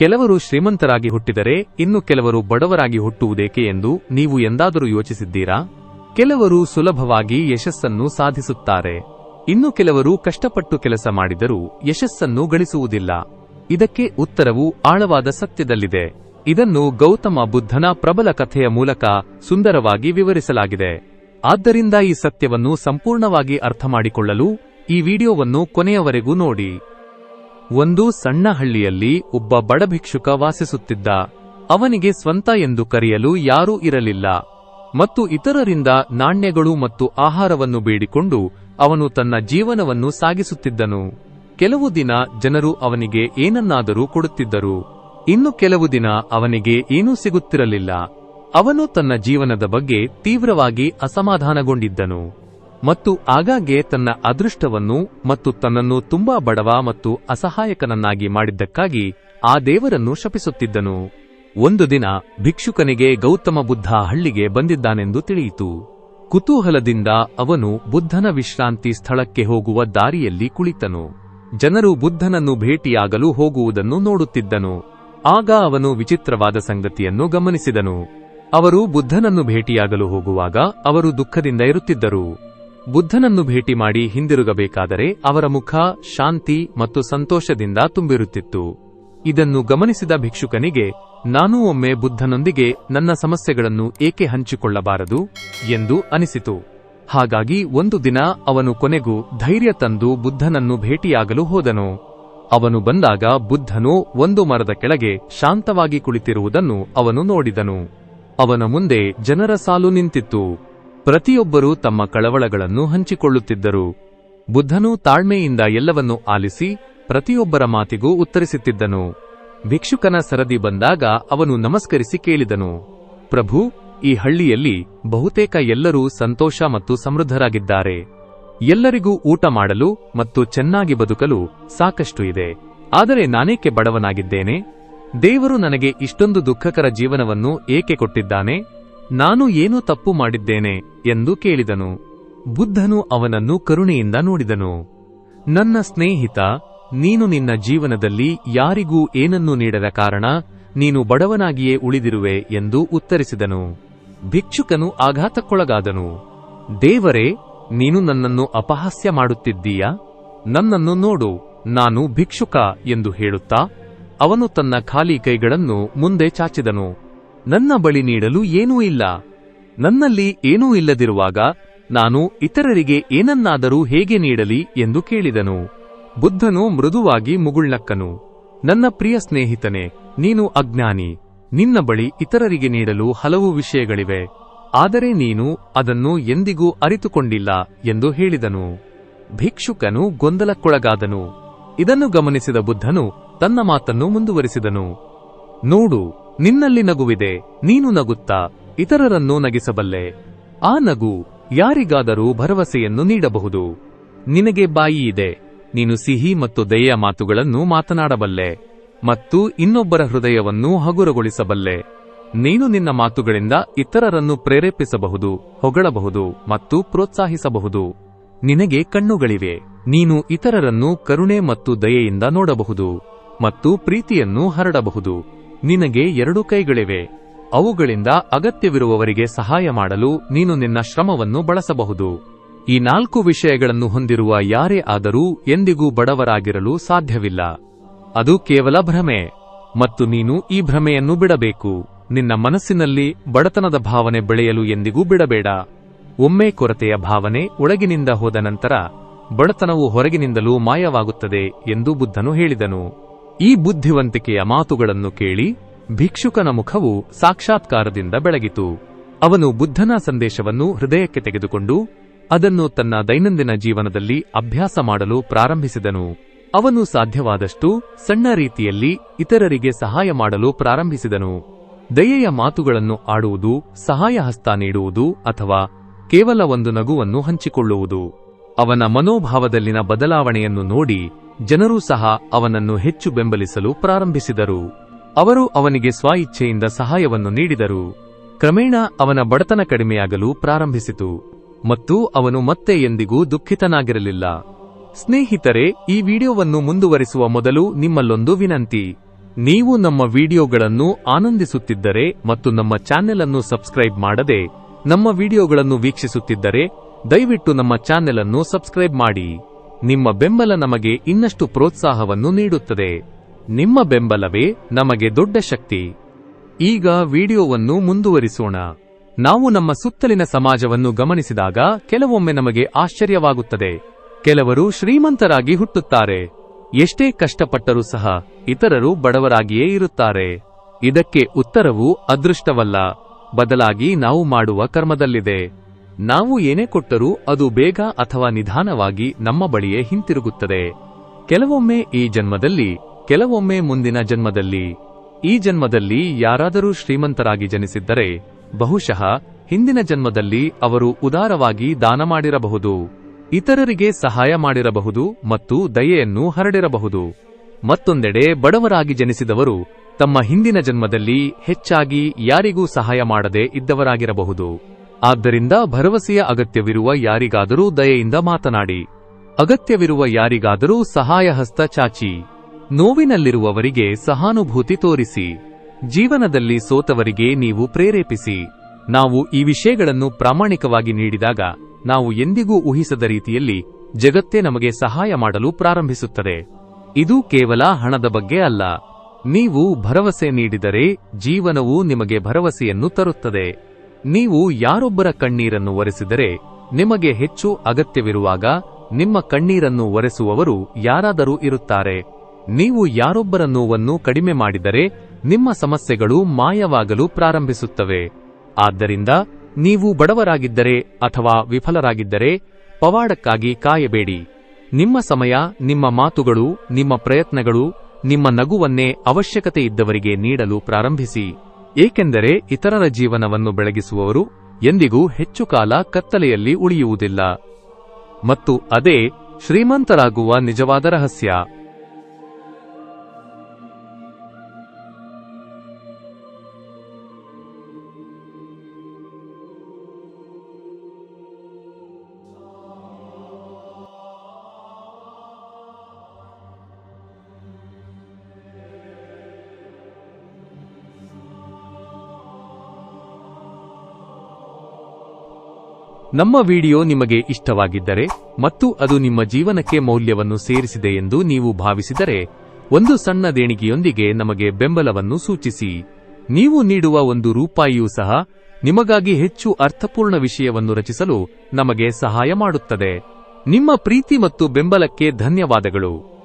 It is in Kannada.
ಕೆಲವರು ಶ್ರೀಮಂತರಾಗಿ ಹುಟ್ಟಿದರೆ ಇನ್ನು ಕೆಲವರು ಬಡವರಾಗಿ ಹುಟ್ಟುವುದೇಕೆ ಎಂದು ನೀವು ಎಂದಾದರೂ ಯೋಚಿಸಿದ್ದೀರಾ? ಕೆಲವರು ಸುಲಭವಾಗಿ ಯಶಸ್ಸನ್ನು ಸಾಧಿಸುತ್ತಾರೆ. ಇನ್ನು ಕೆಲವರು ಕಷ್ಟಪಟ್ಟು ಕೆಲಸ ಮಾಡಿದರೂ ಯಶಸ್ಸನ್ನು ಗಳಿಸುವುದಿಲ್ಲ. ಇದಕ್ಕೆ ಉತ್ತರವು ಆಳವಾದ ಸತ್ಯದಲ್ಲಿದೆ. ಇದನ್ನು ಗೌತಮ ಬುದ್ಧನ ಪ್ರಬಲ ಕಥೆಯ ಮೂಲಕ ಸುಂದರವಾಗಿ ವಿವರಿಸಲಾಗಿದೆ. ಆದ್ದರಿಂದ ಈ ಸತ್ಯವನ್ನು ಸಂಪೂರ್ಣವಾಗಿ ಅರ್ಥಮಾಡಿಕೊಳ್ಳಲು ಈ ವಿಡಿಯೋವನ್ನು ಕೊನೆಯವರೆಗೂ ನೋಡಿ. ಒಂದು ಸಣ್ಣ ಹಳ್ಳಿಯಲ್ಲಿ ಒಬ್ಬ ಬಡಭಿಕ್ಷುಕ ವಾಸಿಸುತ್ತಿದ್ದ. ಅವನಿಗೆ ಸ್ವಂತ ಎಂದು ಕರೆಯಲು ಯಾರೂ ಇರಲಿಲ್ಲ. ಮತ್ತು ಇತರರಿಂದ ನಾಣ್ಯಗಳು ಮತ್ತು ಆಹಾರವನ್ನು ಬೇಡಿಕೊಂಡು ಅವನು ತನ್ನ ಜೀವನವನ್ನು ಸಾಗಿಸುತ್ತಿದ್ದನು. ಕೆಲವು ದಿನ ಜನರು ಅವನಿಗೆ ಏನನ್ನಾದರೂ ಕೊಡುತ್ತಿದ್ದರು. ಇನ್ನು ಕೆಲವು ದಿನ ಅವನಿಗೆ ಏನೂ ಸಿಗುತ್ತಿರಲಿಲ್ಲ. ಅವನು ತನ್ನ ಜೀವನದ ಬಗ್ಗೆ ತೀವ್ರವಾಗಿ ಅಸಮಾಧಾನಗೊಂಡಿದ್ದನು. ಮತ್ತು ಆಗಾಗ್ಗೆ ತನ್ನ ಅದೃಷ್ಟವನ್ನು ಮತ್ತು ತನ್ನನ್ನು ತುಂಬಾ ಬಡವ ಮತ್ತು ಅಸಹಾಯಕನನ್ನಾಗಿ ಮಾಡಿದ್ದಕ್ಕಾಗಿ ಆ ದೇವರನ್ನು ಶಪಿಸುತ್ತಿದ್ದನು. ಒಂದು ದಿನ ಭಿಕ್ಷುಕನಿಗೆ ಗೌತಮ ಬುದ್ಧ ಹಳ್ಳಿಗೆ ಬಂದಿದ್ದಾನೆಂದು ತಿಳಿಯಿತು. ಕುತೂಹಲದಿಂದ ಅವನು ಬುದ್ಧನ ವಿಶ್ರಾಂತಿ ಸ್ಥಳಕ್ಕೆ ಹೋಗುವ ದಾರಿಯಲ್ಲಿ ಕುಳಿತನು. ಜನರು ಬುದ್ಧನನ್ನು ಭೇಟಿಯಾಗಲು ಹೋಗುವುದನ್ನು ನೋಡುತ್ತಿದ್ದನು. ಆಗ ಅವನು ವಿಚಿತ್ರವಾದ ಸಂಗತಿಯನ್ನು ಗಮನಿಸಿದನು. ಅವರು ಬುದ್ಧನನ್ನು ಭೇಟಿಯಾಗಲು ಹೋಗುವಾಗ ಅವರು ದುಃಖದಿಂದ ಇರುತ್ತಿದ್ದರು. ಬುದ್ಧನನ್ನು ಭೇಟಿ ಮಾಡಿ ಹಿಂದಿರುಗಬೇಕಾದರೆ ಅವರ ಮುಖ ಶಾಂತಿ ಮತ್ತು ಸಂತೋಷದಿಂದ ತುಂಬಿರುತ್ತಿತ್ತು. ಇದನ್ನು ಗಮನಿಸಿದ ಭಿಕ್ಷುಕನಿಗೆ, ನಾನೂ ಒಮ್ಮೆ ಬುದ್ಧನೊಂದಿಗೆ ನನ್ನ ಸಮಸ್ಯೆಗಳನ್ನು ಏಕೆ ಹಂಚಿಕೊಳ್ಳಬಾರದು? ಎಂದು ಅನಿಸಿತು. ಹಾಗಾಗಿ ಒಂದು ದಿನ ಅವನು ಕೊನೆಗೂ ಧೈರ್ಯ ತಂದು ಬುದ್ಧನನ್ನು ಭೇಟಿಯಾಗಲು ಹೋದನು. ಅವನು ಬಂದಾಗ ಬುದ್ಧನು ಒಂದು ಮರದ ಕೆಳಗೆ ಶಾಂತವಾಗಿ ಕುಳಿತಿರುವುದನ್ನು ಅವನು ನೋಡಿದನು. ಅವನ ಮುಂದೆ ಜನರ ಸಾಲು ನಿಂತಿತ್ತು. ಪ್ರತಿಯೊಬ್ಬರೂ ತಮ್ಮ ಕಳವಳಗಳನ್ನು ಹಂಚಿಕೊಳ್ಳುತ್ತಿದ್ದರು. ಬುದ್ಧನು ತಾಳ್ಮೆಯಿಂದ ಎಲ್ಲವನ್ನೂ ಆಲಿಸಿ ಪ್ರತಿಯೊಬ್ಬರ ಮಾತಿಗೂ ಉತ್ತರಿಸುತ್ತಿದ್ದನು. ಭಿಕ್ಷುಕನ ಸರದಿ ಬಂದಾಗ ಅವನು ನಮಸ್ಕರಿಸಿ ಕೇಳಿದನು. ಪ್ರಭು, ಈ ಹಳ್ಳಿಯಲ್ಲಿ ಬಹುತೇಕ ಎಲ್ಲರೂ ಸಂತೋಷ ಮತ್ತು ಸಮೃದ್ಧರಾಗಿದ್ದಾರೆ. ಎಲ್ಲರಿಗೂ ಊಟ ಮಾಡಲು ಮತ್ತು ಚೆನ್ನಾಗಿ ಬದುಕಲು ಸಾಕಷ್ಟು ಇದೆ. ಆದರೆ ನಾನೇಕೆ ಬಡವನಾಗಿದ್ದೇನೆ? ದೇವರು ನನಗೆ ಇಷ್ಟೊಂದು ದುಃಖಕರ ಜೀವನವನ್ನು ಏಕೆ ಕೊಟ್ಟಿದ್ದಾನೆ? ನಾನು ಏನು ತಪ್ಪು ಮಾಡಿದ್ದೇನೆ ಎಂದು ಕೇಳಿದನು. ಬುದ್ಧನು ಅವನನ್ನು ಕರುಣೆಯಿಂದ ನೋಡಿದನು. ನನ್ನ ಸ್ನೇಹಿತ, ನೀನು ನಿನ್ನ ಜೀವನದಲ್ಲಿ ಯಾರಿಗೂ ಏನನ್ನೂ ನೀಡದ ಕಾರಣ ನೀನು ಬಡವನಾಗಿಯೇ ಉಳಿದಿರುವೆ ಎಂದು ಉತ್ತರಿಸಿದನು. ಭಿಕ್ಷುಕನು ಆಘಾತಕ್ಕೊಳಗಾದನು. ದೇವರೇ, ನೀನು ನನ್ನನ್ನು ಅಪಹಾಸ್ಯ ಮಾಡುತ್ತಿದ್ದೀಯಾ? ನನ್ನನ್ನು ನೋಡು, ನಾನು ಭಿಕ್ಷುಕ ಎಂದು ಹೇಳುತ್ತಾ ಅವನು ತನ್ನ ಖಾಲಿ ಕೈಗಳನ್ನು ಮುಂದೆ ಚಾಚಿದನು. ನನ್ನ ಬಳಿ ನೀಡಲು ಏನೂ ಇಲ್ಲ. ನನ್ನಲ್ಲಿ ಏನೂ ಇಲ್ಲದಿರುವಾಗ ನಾನು ಇತರರಿಗೆ ಏನನ್ನಾದರೂ ಹೇಗೆ ನೀಡಲಿ ಎಂದು ಕೇಳಿದನು. ಬುದ್ಧನು ಮೃದುವಾಗಿ ಮುಗುಳ್ನಕ್ಕನು. ನನ್ನ ಪ್ರಿಯ ಸ್ನೇಹಿತನೇ, ನೀನು ಅಜ್ಞಾನಿ. ನಿನ್ನ ಬಳಿ ಇತರರಿಗೆ ನೀಡಲು ಹಲವು ವಿಷಯಗಳಿವೆ. ಆದರೆ ನೀನು ಅದನ್ನು ಎಂದಿಗೂ ಅರಿತುಕೊಂಡಿಲ್ಲ ಎಂದು ಹೇಳಿದನು. ಭಿಕ್ಷುಕನು ಗೊಂದಲಕ್ಕೊಳಗಾದನು. ಇದನ್ನು ಗಮನಿಸಿದ ಬುದ್ಧನು ತನ್ನ ಮಾತನ್ನು ಮುಂದುವರಿಸಿದನು. ನೋಡು ನಿನ್ನಲ್ಲಿ ನಗುವಿದೆ, ನೀನು ನಗುತ್ತಾ, ಇತರರನ್ನು ನಗಿಸಬಲ್ಲೆ. ಆ ನಗು ಯಾರಿಗಾದರೂ ಭರವಸೆಯನ್ನು ನೀಡಬಹುದು. ನಿನಗೆ ಬಾಯಿ ಇದೆ, ನೀನು ಸಿಹಿ ಮತ್ತು ದಯೆಯ ಮಾತುಗಳನ್ನು ಮಾತನಾಡಬಲ್ಲೆ ಮತ್ತು ಇನ್ನೊಬ್ಬರ ಹೃದಯವನ್ನು ಹಗುರಗೊಳಿಸಬಲ್ಲೆ. ನೀನು ನಿನ್ನ ಮಾತುಗಳಿಂದ ಇತರರನ್ನು ಪ್ರೇರೇಪಿಸಬಹುದು, ಹೊಗಳಬಹುದು ಮತ್ತು ಪ್ರೋತ್ಸಾಹಿಸಬಹುದು. ನಿನಗೆ ಕಣ್ಣುಗಳಿವೆ, ನೀನು ಇತರರನ್ನು ಕರುಣೆ ಮತ್ತು ದಯೆಯಿಂದ ನೋಡಬಹುದು ಮತ್ತು ಪ್ರೀತಿಯನ್ನು ಹರಡಬಹುದು. ನಿನಗೆ ಎರಡು ಕೈಗಳಿವೆ. ಅವುಗಳಿಂದ ಅಗತ್ಯವಿರುವವರಿಗೆ ಸಹಾಯ ಮಾಡಲು ನೀನು ನಿನ್ನ ಶ್ರಮವನ್ನು ಬಳಸಬಹುದು. ಈ ನಾಲ್ಕು ವಿಷಯಗಳನ್ನು ಹೊಂದಿರುವ ಯಾರೇ ಆದರೂ ಎಂದಿಗೂ ಬಡವರಾಗಿರಲು ಸಾಧ್ಯವಿಲ್ಲ. ಅದು ಕೇವಲ ಭ್ರಮೆ. ಮತ್ತು ನೀನು ಈ ಭ್ರಮೆಯನ್ನು ಬಿಡಬೇಕು. ನಿನ್ನ ಮನಸ್ಸಿನಲ್ಲಿ ಬಡತನದ ಭಾವನೆ ಬೆಳೆಯಲು ಎಂದಿಗೂ ಬಿಡಬೇಡ. ಒಮ್ಮೆ ಕೊರತೆಯ ಭಾವನೆ ಒಳಗಿನಿಂದ ಹೋದ ನಂತರ ಬಡತನವು ಹೊರಗಿನಿಂದಲೂ ಮಾಯವಾಗುತ್ತದೆ ಎಂದು ಬುದ್ಧನು ಹೇಳಿದನು. ಈ ಬುದ್ಧಿವಂತಿಕೆಯ ಮಾತುಗಳನ್ನು ಕೇಳಿ ಭಿಕ್ಷುಕನ ಮುಖವು ಸಾಕ್ಷಾತ್ಕಾರದಿಂದ ಬೆಳಗಿತು. ಅವನು ಬುದ್ಧನ ಸಂದೇಶವನ್ನು ಹೃದಯಕ್ಕೆ ತೆಗೆದುಕೊಂಡು ಅದನ್ನು ತನ್ನ ದೈನಂದಿನ ಜೀವನದಲ್ಲಿ ಅಭ್ಯಾಸ ಮಾಡಲು ಪ್ರಾರಂಭಿಸಿದನು. ಅವನು ಸಾಧ್ಯವಾದಷ್ಟು ಸಣ್ಣ ರೀತಿಯಲ್ಲಿ ಇತರರಿಗೆ ಸಹಾಯ ಮಾಡಲು ಪ್ರಾರಂಭಿಸಿದನು. ದಯೆಯ ಮಾತುಗಳನ್ನು ಆಡುವುದು ಸಹಾಯ ಹಸ್ತ ನೀಡುವುದು ಅಥವಾ ಕೇವಲ ಒಂದು ನಗುವನ್ನು ಹಂಚಿಕೊಳ್ಳುವುದು. ಅವನ ಮನೋಭಾವದಲ್ಲಿನ ಬದಲಾವಣೆಯನ್ನು ನೋಡಿ ಜನರೂ ಸಹ ಅವನನ್ನು ಹೆಚ್ಚು ಬೆಂಬಲಿಸಲು ಪ್ರಾರಂಭಿಸಿದರು. ಅವರು ಅವನಿಗೆ ಸ್ವಇಚ್ಛೆಯಿಂದ ಸಹಾಯವನ್ನು ನೀಡಿದರು. ಕ್ರಮೇಣ ಅವನ ಬಡತನ ಕಡಿಮೆಯಾಗಲು ಪ್ರಾರಂಭಿಸಿತು. ಮತ್ತು ಅವನು ಮತ್ತೆ ಎಂದಿಗೂ ದುಃಖಿತನಾಗಿರಲಿಲ್ಲ. ಸ್ನೇಹಿತರೆ, ಈ ವಿಡಿಯೋವನ್ನು ಮುಂದುವರಿಸುವ ಮೊದಲು ನಿಮ್ಮಲ್ಲೊಂದು ವಿನಂತಿ. ನೀವು ನಮ್ಮ ವಿಡಿಯೋಗಳನ್ನು ಆನಂದಿಸುತ್ತಿದ್ದರೆ ಮತ್ತು ನಮ್ಮ ಚಾನೆಲ್ ಅನ್ನು ಸಬ್ಸ್ಕ್ರೈಬ್ ಮಾಡದೆ ನಮ್ಮ ವಿಡಿಯೋಗಳನ್ನು ವೀಕ್ಷಿಸುತ್ತಿದ್ದರೆ, ದಯವಿಟ್ಟು ನಮ್ಮ ಚಾನೆಲ್ ಅನ್ನು ಸಬ್ಸ್ಕ್ರೈಬ್ ಮಾಡಿ. ನಿಮ್ಮ ಬೆಂಬಲ ನಮಗೆ ಇನ್ನಷ್ಟು ಪ್ರೋತ್ಸಾಹವನ್ನು ನೀಡುತ್ತದೆ. ನಿಮ್ಮ ಬೆಂಬಲವೇ ನಮಗೆ ದೊಡ್ಡ ಶಕ್ತಿ. ಈಗ ವಿಡಿಯೋವನ್ನು ಮುಂದುವರಿಸೋಣ. ನಾವು ನಮ್ಮ ಸುತ್ತಲಿನ ಸಮಾಜವನ್ನು ಗಮನಿಸಿದಾಗ ಕೆಲವೊಮ್ಮೆ ನಮಗೆ ಆಶ್ಚರ್ಯವಾಗುತ್ತದೆ. ಕೆಲವರು ಶ್ರೀಮಂತರಾಗಿ ಹುಟ್ಟುತ್ತಾರೆ. ಎಷ್ಟೇ ಕಷ್ಟಪಟ್ಟರೂ ಸಹ ಇತರರು ಬಡವರಾಗಿಯೇ ಇರುತ್ತಾರೆ. ಇದಕ್ಕೆ ಉತ್ತರವು ಅದೃಷ್ಟವಲ್ಲ. ಬದಲಾಗಿ ನಾವು ಮಾಡುವ ಕರ್ಮದಲ್ಲಿದೆ. ನಾವು ಏನೇ ಕೊಟ್ಟರೂ ಅದು ಬೇಗ ಅಥವಾ ನಿಧಾನವಾಗಿ ನಮ್ಮ ಬಳಿಯೇ ಹಿಂತಿರುಗುತ್ತದೆ. ಕೆಲವೊಮ್ಮೆ ಈ ಜನ್ಮದಲ್ಲಿ, ಕೆಲವೊಮ್ಮೆ ಮುಂದಿನ ಜನ್ಮದಲ್ಲಿ. ಈ ಜನ್ಮದಲ್ಲಿ ಯಾರಾದರೂ ಶ್ರೀಮಂತರಾಗಿ ಜನಿಸಿದ್ದರೆ, ಬಹುಶಃ ಹಿಂದಿನ ಜನ್ಮದಲ್ಲಿ ಅವರು ಉದಾರವಾಗಿ ದಾನ ಮಾಡಿರಬಹುದು. ಇತರರಿಗೆ ಸಹಾಯ ಮಾಡಿರಬಹುದು ಮತ್ತು ದಯೆಯನ್ನು ಹರಡಿರಬಹುದು. ಮತ್ತೊಂದೆಡೆ ಬಡವರಾಗಿ ಜನಿಸಿದವರು ತಮ್ಮ ಹಿಂದಿನ ಜನ್ಮದಲ್ಲಿ ಹೆಚ್ಚಾಗಿ ಯಾರಿಗೂ ಸಹಾಯ ಮಾಡದೆ ಇದ್ದವರಾಗಿರಬಹುದು. ಆದ್ದರಿಂದ ಭರವಸೆಯ ಅಗತ್ಯವಿರುವ ಯಾರಿಗಾದರೂ ದಯೆಯಿಂದ ಮಾತನಾಡಿ. ಅಗತ್ಯವಿರುವ ಯಾರಿಗಾದರೂ ಸಹಾಯ ಹಸ್ತ ಚಾಚಿ. ನೋವಿನಲ್ಲಿರುವವರಿಗೆ ಸಹಾನುಭೂತಿ ತೋರಿಸಿ. ಜೀವನದಲ್ಲಿ ಸೋತವರಿಗೆ ನೀವು ಪ್ರೇರೇಪಿಸಿ. ನಾವು ಈ ವಿಷಯಗಳನ್ನು ಪ್ರಾಮಾಣಿಕವಾಗಿ ನೀಡಿದಾಗ, ನಾವು ಎಂದಿಗೂ ಊಹಿಸದ ರೀತಿಯಲ್ಲಿ ಜಗತ್ತೇ ನಮಗೆ ಸಹಾಯ ಮಾಡಲು ಪ್ರಾರಂಭಿಸುತ್ತದೆ. ಇದು ಕೇವಲ ಹಣದ ಬಗ್ಗೆ ಅಲ್ಲ. ನೀವು ಭರವಸೆ ನೀಡಿದರೆ ಜೀವನವು ನಿಮಗೆ ಭರವಸೆಯನ್ನು ತರುತ್ತದೆ. ನೀವು ಯಾರೊಬ್ಬರ ಕಣ್ಣೀರನ್ನು ಒರೆಸಿದರೆ ನಿಮಗೆ ಹೆಚ್ಚು ಅಗತ್ಯವಿರುವಾಗ ನಿಮ್ಮ ಕಣ್ಣೀರನ್ನು ಒರೆಸುವವರು ಯಾರಾದರೂ ಇರುತ್ತಾರೆ. ನೀವು ಯಾರೊಬ್ಬರ ನೋವನ್ನು ಕಡಿಮೆ ಮಾಡಿದರೆ ನಿಮ್ಮ ಸಮಸ್ಯೆಗಳು ಮಾಯವಾಗಲು ಪ್ರಾರಂಭಿಸುತ್ತವೆ. ಆದ್ದರಿಂದ ನೀವು ಬಡವರಾಗಿದ್ದರೆ ಅಥವಾ ವಿಫಲರಾಗಿದ್ದರೆ ಪವಾಡಕ್ಕಾಗಿ ಕಾಯಬೇಡಿ. ನಿಮ್ಮ ಸಮಯ, ನಿಮ್ಮ ಮಾತುಗಳು, ನಿಮ್ಮ ಪ್ರಯತ್ನಗಳು, ನಿಮ್ಮ ನಗುವನ್ನೇ ಅವಶ್ಯಕತೆ ಇದ್ದವರಿಗೆ ನೀಡಲು ಪ್ರಾರಂಭಿಸಿ. ಏಕೆಂದರೆ ಇತರರ ಜೀವನವನ್ನು ಬೆಳಗಿಸುವವರು ಎಂದಿಗೂ ಹೆಚ್ಚು ಕಾಲ ಕತ್ತಲೆಯಲ್ಲಿ ಉಳಿಯುವುದಿಲ್ಲ. ಮತ್ತು ಅದೇ ಶ್ರೀಮಂತರಾಗುವ ನಿಜವಾದ ರಹಸ್ಯ. ನಮ್ಮ ವಿಡಿಯೋ ನಿಮಗೆ ಇಷ್ಟವಾಗಿದ್ದರೆ ಮತ್ತು ಅದು ನಿಮ್ಮ ಜೀವನಕ್ಕೆ ಮೌಲ್ಯವನ್ನು ಸೇರಿಸಿದೆ ಎಂದು ನೀವು ಭಾವಿಸಿದರೆ, ಒಂದು ಸಣ್ಣ ದೇಣಿಗೆಯೊಂದಿಗೆ ನಮಗೆ ಬೆಂಬಲವನ್ನು ಸೂಚಿಸಿ. ನೀವು ನೀಡುವ ಒಂದು ರೂಪಾಯಿಯೂ ಸಹ ನಿಮಗಾಗಿ ಹೆಚ್ಚು ಅರ್ಥಪೂರ್ಣ ವಿಷಯವನ್ನು ರಚಿಸಲು ನಮಗೆ ಸಹಾಯ ಮಾಡುತ್ತದೆ. ನಿಮ್ಮ ಪ್ರೀತಿ ಮತ್ತು ಬೆಂಬಲಕ್ಕೆ ಧನ್ಯವಾದಗಳು.